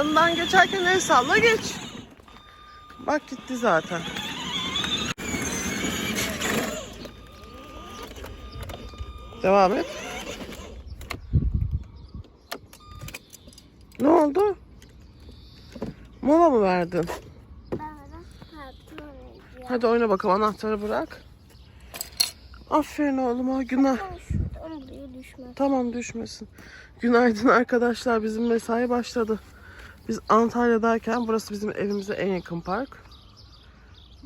Yanından geçerken el salla geç. Bak gitti zaten. Devam et. Ne oldu? Mola mı verdin? Hadi oyna bakalım anahtarı bırak. Aferin oğluma günah. Tamam düşmesin. Günaydın arkadaşlar bizim mesai başladı. Biz Antalya'dayken burası bizim evimize en yakın park.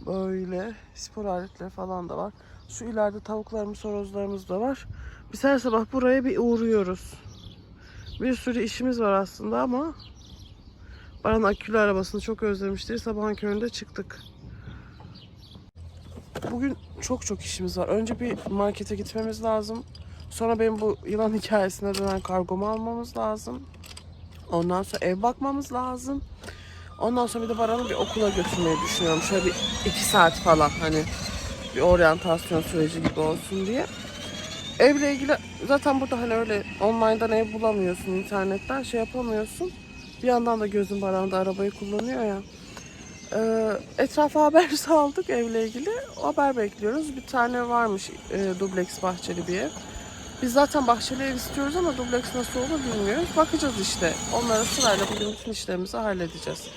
Böyle spor aletleri falan da var. Şu ileride tavuklarımız, horozlarımız da var. Biz her sabah buraya bir uğruyoruz. Bir sürü işimiz var aslında ama Baran akülü arabasını çok özlemişti. Sabahın köründe çıktık. Bugün çok çok işimiz var. Önce bir markete gitmemiz lazım. Sonra benim bu yılan hikayesine dönen kargomu almamız lazım. Ondan sonra ev bakmamız lazım. Ondan sonra bir de Baran'ı bir okula götürmeyi düşünüyorum. Şöyle bir iki saat falan hani bir oryantasyon süreci gibi olsun diye. Evle ilgili zaten burada hani öyle online'dan ev bulamıyorsun, internetten şey yapamıyorsun. Bir yandan da gözüm Baran'da arabayı kullanıyor ya. Ee, etrafa haber saldık evle ilgili. Haber bekliyoruz. Bir tane varmış e, dubleks bahçeli bir ev. Biz zaten bahçeli ev istiyoruz ama dubleks nasıl olur bilmiyoruz. Bakacağız işte. Onlara sırayla bugün bütün işlerimizi halledeceğiz.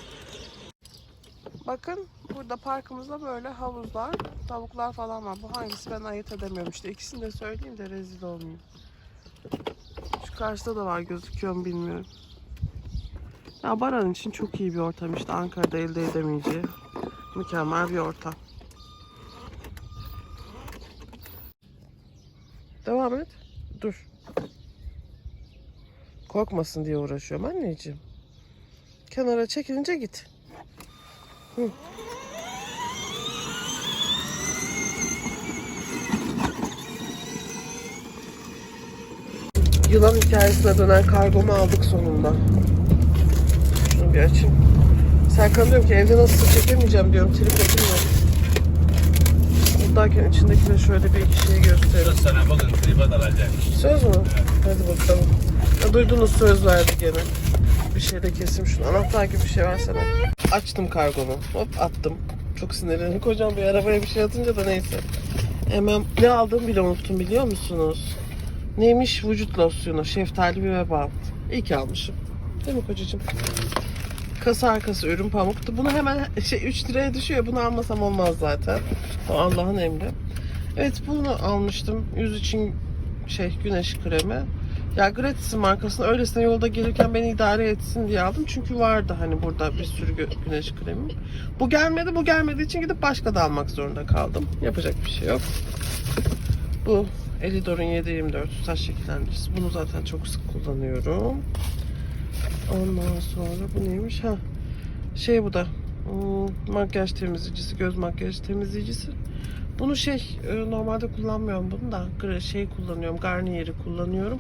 Bakın burada parkımızda böyle havuzlar, tavuklar falan var. Bu hangisi ben ayırt edemiyorum işte. İkisini de söyleyeyim de rezil olmayayım. Şu karşıda da var gözüküyor mu bilmiyorum. Ya Baran için çok iyi bir ortam işte. Ankara'da elde edemeyeceği mükemmel bir ortam. Devam et. Dur. Korkmasın diye uğraşıyorum anneciğim. Kenara çekilince git. Hı. Yılan hikayesine dönen kargomu aldık sonunda. Şunu bir açayım. Serkan diyorum ki evde nasıl çekemeyeceğim diyorum. Tripodum yok. Buradayken içindekileri şöyle bir iki şey göstereyim. Söz mü? Hadi bakalım. Ya, duydunuz söz gene. Bir şey de kesim şunu. Anahtar gibi bir şey versene. Açtım kargomu. Hop attım. Çok sinirlendim. Kocam bir arabaya bir şey atınca da neyse. Hemen ne aldığımı bile unuttum biliyor musunuz? Neymiş? Vücut losyonu. Şeftali bir veba. İyi ki almışım. Değil mi kocacığım? Kasa arkası ürün pamuktu. Bunu hemen şey 3 liraya düşüyor. Bunu almasam olmaz zaten. O Allah'ın emri. Evet bunu almıştım. Yüz için şey güneş kremi. Ya Gratis'in markasını öylesine yolda gelirken beni idare etsin diye aldım. Çünkü vardı hani burada bir sürü güneş kremi. Bu gelmedi. Bu gelmediği için gidip başka da almak zorunda kaldım. Yapacak bir şey yok. Bu Elidor'un 724 saç şekillendiricisi. Bunu zaten çok sık kullanıyorum. Ondan sonra bu neymiş? Ha. Şey bu da hmm, makyaj temizleyicisi, göz makyaj temizleyicisi. Bunu şey e, normalde kullanmıyorum bunu da. Şey kullanıyorum Garnier'i kullanıyorum.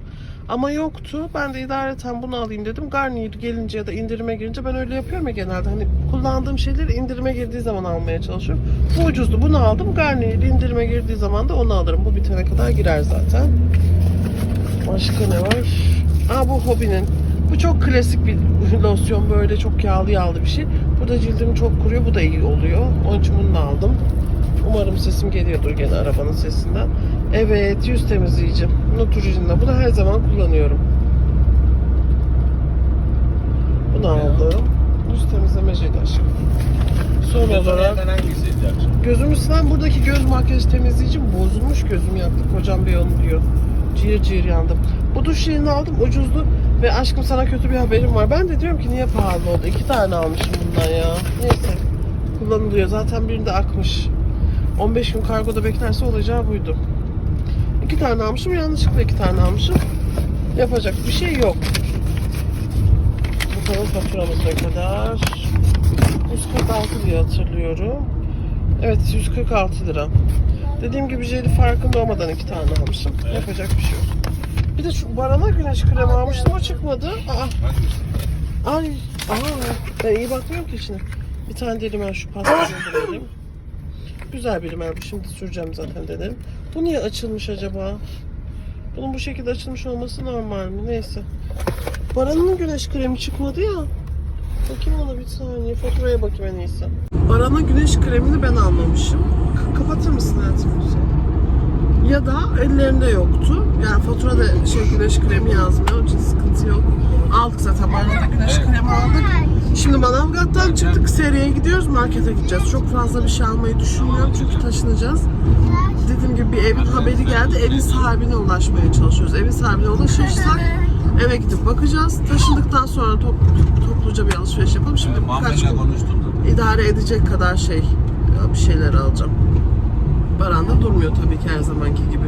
Ama yoktu. Ben de idareten bunu alayım dedim. Garnier gelince ya da indirime girince ben öyle yapıyorum ya genelde. Hani kullandığım şeyleri indirime girdiği zaman almaya çalışıyorum. Bu ucuzdu. Bunu aldım. Garnier indirime girdiği zaman da onu alırım. Bu bitene kadar girer zaten. Başka ne var? Aa bu hobinin. Bu çok klasik bir losyon. Böyle çok yağlı yağlı bir şey. Burada cildim çok kuruyor. Bu da iyi oluyor. Onun için bunu da aldım Umarım sesim geliyordur gene arabanın sesinden. Evet yüz temizleyici. Neutrogena. Bunu her zaman kullanıyorum. Bunu aldım. Yüz temizleme jeli aşkım. Son olarak hangisiydi akşam? gözümü silen buradaki göz makyaj temizleyici bozulmuş gözüm yaktı. Kocam bir onu diyor. Cihir cihir yandım. Bu duş jelini aldım ucuzdu ve aşkım sana kötü bir haberim var. Ben de diyorum ki niye pahalı oldu? İki tane almışım bundan ya. Neyse. Kullanılıyor. Zaten birinde akmış. 15 gün kargoda beklerse olacağı buydu. İki tane almışım. Yanlışlıkla iki tane almışım. Yapacak bir şey yok. Bakalım faturamız ne kadar? 146 diye hatırlıyorum. Evet 146 lira. Dediğim gibi jeli farkında olmadan iki tane almışım. Yapacak bir şey yok. Bir de şu barana güneş kremi almıştım o çıkmadı. Aa, ay, aa, ben iyi bakmıyorum ki içine. Bir tane de rimel şu pastasını verelim. Güzel bir rimel. Şimdi süreceğim zaten dedim. Bu niye açılmış acaba? Bunun bu şekilde açılmış olması normal mi? Neyse. Baran'ın güneş kremi çıkmadı ya. Bakayım ona bir saniye. Faturaya bakayım en iyisi. Baran'a güneş kremini ben almamışım. K- kapatır mısın hayatım? Ya da ellerinde yoktu. Yani faturada şey güneş kremi yazmıyor. Onun için sıkıntı yok. Aldık zaten. Da güneş kremi aldık. Şimdi Manavgat'tan çıktık. Seriye gidiyoruz. Markete gideceğiz. Çok fazla bir şey almayı düşünmüyorum. Çünkü taşınacağız. Dediğim gibi bir evin haberi geldi. Evin sahibine ulaşmaya çalışıyoruz. Evin sahibine ulaşırsak eve gidip bakacağız. Taşındıktan sonra top- topluca bir alışveriş yapalım. Şimdi birkaç gün konuştum da. idare edecek kadar şey bir şeyler alacağım. Baran da durmuyor tabii ki her zamanki gibi.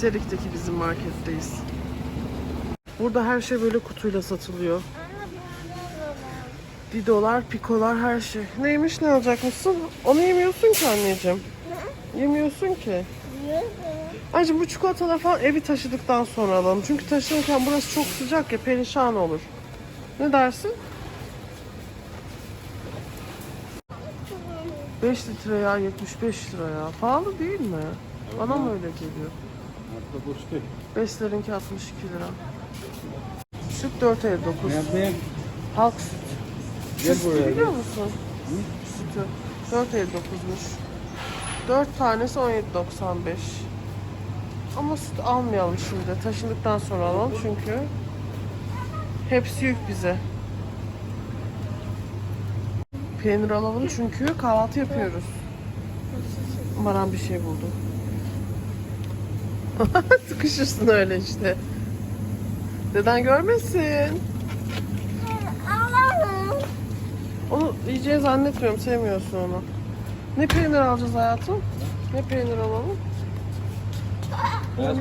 Serik'teki bizim marketteyiz. Burada her şey böyle kutuyla satılıyor. Didolar, pikolar her şey. Neymiş ne alacak mısın? Onu yemiyorsun ki anneciğim. Yemiyorsun ki. Ayrıca bu çikolatalar falan evi taşıdıktan sonra alalım. Çünkü taşınırken burası çok sıcak ya perişan olur. Ne dersin? 5 litre ya 75 lira ya. Pahalı değil mi? Bana mı öyle geliyor? Hatta boş değil. Beslerinki 62 lira. Süt 4.59. Nerede? Halk süt. Gel buraya. biliyor musun? Sütü. 4.59'muş. 4 tanesi 17.95. Ama süt almayalım şimdi. Taşındıktan sonra alalım çünkü hepsi yük bize. Peynir alalım çünkü kahvaltı yapıyoruz. Baran bir şey buldu. Sıkışırsın öyle işte. Deden görmesin. Alalım. Onu yiyeceğini zannetmiyorum. Sevmiyorsun onu. Ne peynir alacağız hayatım? Ne peynir alalım? Beyaz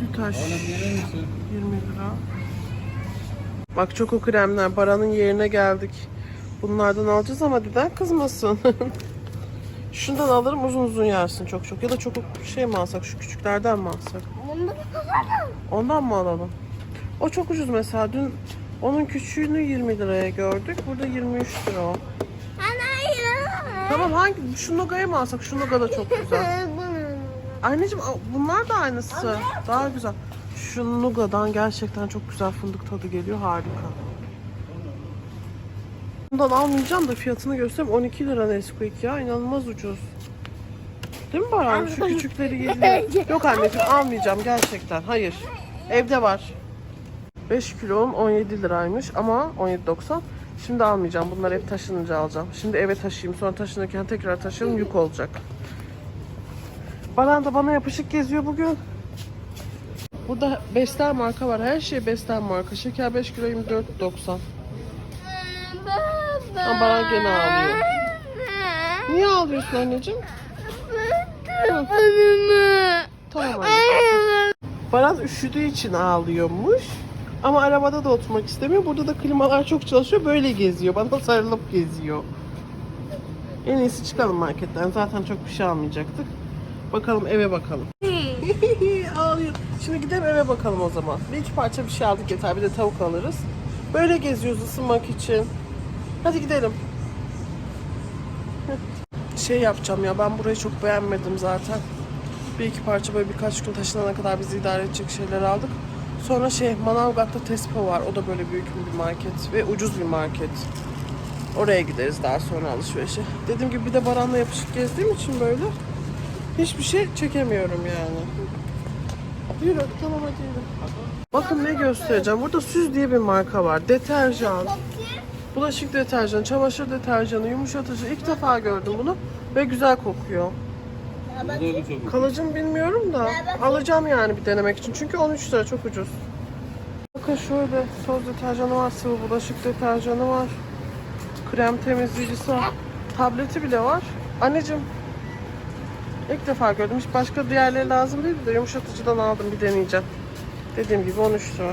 Sütaş. Verir misin? 20 lira. Bak çoko kremler. Baranın yerine geldik. Bunlardan alacağız ama deden kızmasın. Şundan alırım uzun uzun yersin çok çok. Ya da çok şey mi alsak? Şu küçüklerden mi alsak? Ondan mı alalım? O çok ucuz mesela. Dün onun küçüğünü 20 liraya gördük. Burada 23 lira o. Tamam hangi? Şu Noga'yı mı alsak? Şu Noga da çok güzel. Anneciğim bunlar da aynısı. Daha güzel. Şu Nuga'dan gerçekten çok güzel fındık tadı geliyor. Harika. Bundan almayacağım da fiyatını göstereyim. 12 lira Nesquik ya. inanılmaz ucuz. Değil mi Baran? Şu küçükleri geliyor. Yok anneciğim almayacağım gerçekten. Hayır. Evde var. 5 kilom 17 liraymış ama 17.90. Şimdi almayacağım. Bunları ev taşınınca alacağım. Şimdi eve taşıyayım. Sonra taşınırken tekrar taşıyalım. Yük olacak. Baran da bana yapışık geziyor bugün. Burada Besler marka var. Her şey Besler marka. Şeker 5 kilo 24.90. Ama Baran gene ağlıyor. Niye ağlıyorsun anneciğim? Tamam anne. Baran üşüdüğü için ağlıyormuş. Ama arabada da oturmak istemiyor. Burada da klimalar çok çalışıyor. Böyle geziyor. Bana sarılıp geziyor. En iyisi çıkalım marketten. Zaten çok bir şey almayacaktık. Bakalım eve bakalım. Ağlıyor. Şimdi gidelim eve bakalım o zaman. Bir iki parça bir şey aldık yeter. Bir de tavuk alırız. Böyle geziyoruz ısınmak için. Hadi gidelim. Şey yapacağım ya ben burayı çok beğenmedim zaten. Bir iki parça böyle birkaç gün taşınana kadar bizi idare edecek şeyler aldık. Sonra şey Manavgat'ta Tesco var. O da böyle büyük bir market ve ucuz bir market. Oraya gideriz daha sonra alışverişe. Dediğim gibi bir de Baran'la yapışık gezdiğim için böyle hiçbir şey çekemiyorum yani. Yürü tamam hadi yürü. Bakın ne göstereceğim. Burada Süz diye bir marka var. Deterjan. Bulaşık deterjanı, çamaşır deterjanı, yumuşatıcı. İlk defa gördüm bunu ve güzel kokuyor. Kalıcı bilmiyorum da alacağım yani bir denemek için. Çünkü 13 lira çok ucuz. Bakın şöyle toz deterjanı var, sıvı bulaşık deterjanı var. Krem temizleyicisi var. Tableti bile var. Anneciğim ilk defa gördüm. Hiç başka diğerleri lazım değil de yumuşatıcıdan aldım bir deneyeceğim. Dediğim gibi 13 lira.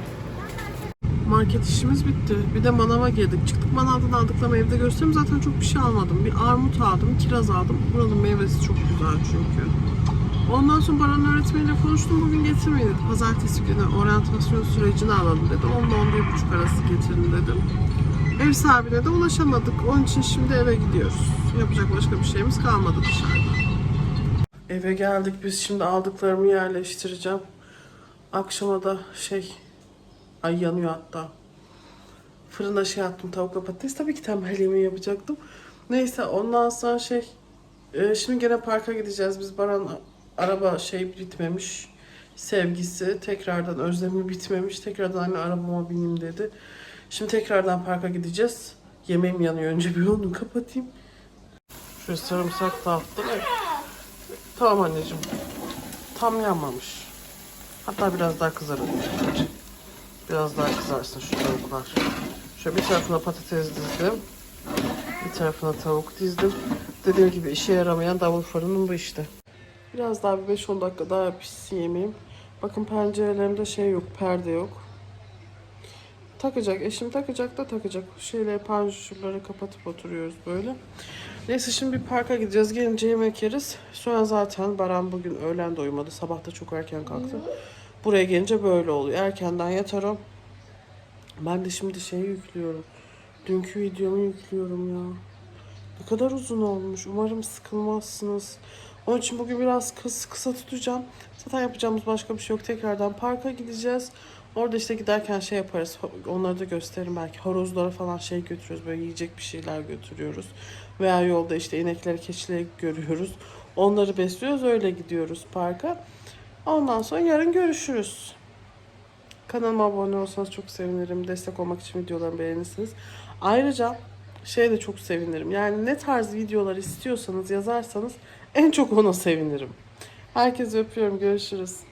Market işimiz bitti. Bir de manava girdik. Çıktık manavdan aldıklarımı evde göstereyim. Zaten çok bir şey almadım. Bir armut aldım, kiraz aldım. Buranın meyvesi çok güzel çünkü. Ondan sonra Baran öğretmeniyle konuştum. Bugün getirmeyin dedi. Pazartesi günü oryantasyon sürecini alalım dedi. Onunla 11.30 arası getirin dedim. Ev sahibine de ulaşamadık. Onun için şimdi eve gidiyoruz. Yapacak başka bir şeyimiz kalmadı dışarıda. Eve geldik. Biz şimdi aldıklarımı yerleştireceğim. Akşama da şey ay yanıyor hatta. Fırına şey attım tavukla patates. Tabii ki tembel yapacaktım. Neyse ondan sonra şey e, şimdi gene parka gideceğiz. Biz Baran araba şey bitmemiş. Sevgisi tekrardan özlemi bitmemiş. Tekrardan anne arabama bineyim dedi. Şimdi tekrardan parka gideceğiz. Yemeğim yanıyor. Önce bir onu kapatayım. Şöyle sarımsak dağıttım. Evet. Tamam anneciğim. Tam yanmamış. Hatta biraz daha kızarır. Biraz daha kızarsın şu tavuklar. Şöyle bir tarafına patates dizdim. Bir tarafına tavuk dizdim. Dediğim gibi işe yaramayan davul fırının bu işte. Biraz daha bir 5-10 dakika daha pişsin yemeğim. Bakın pencerelerimde şey yok, perde yok. Takacak, eşim takacak da takacak. Şeyleri, panjurları kapatıp oturuyoruz böyle. Neyse şimdi bir parka gideceğiz. Gelince yemek yeriz. Sonra zaten Baran bugün öğlen de uyumadı. Sabah da çok erken kalktı. Buraya gelince böyle oluyor. Erkenden yatarım. Ben de şimdi şeyi yüklüyorum. Dünkü videomu yüklüyorum ya. Ne kadar uzun olmuş. Umarım sıkılmazsınız. Onun için bugün biraz kıs, kısa tutacağım. Zaten yapacağımız başka bir şey yok. Tekrardan parka gideceğiz. Orada işte giderken şey yaparız. Onları da gösteririm belki. Horozlara falan şey götürüyoruz. Böyle yiyecek bir şeyler götürüyoruz. Veya yolda işte inekleri, keçileri görüyoruz. Onları besliyoruz. Öyle gidiyoruz parka. Ondan sonra yarın görüşürüz. Kanalıma abone olsanız çok sevinirim. Destek olmak için videolarımı beğenirsiniz. Ayrıca şey de çok sevinirim. Yani ne tarz videolar istiyorsanız yazarsanız en çok ona sevinirim. Herkese öpüyorum. Görüşürüz.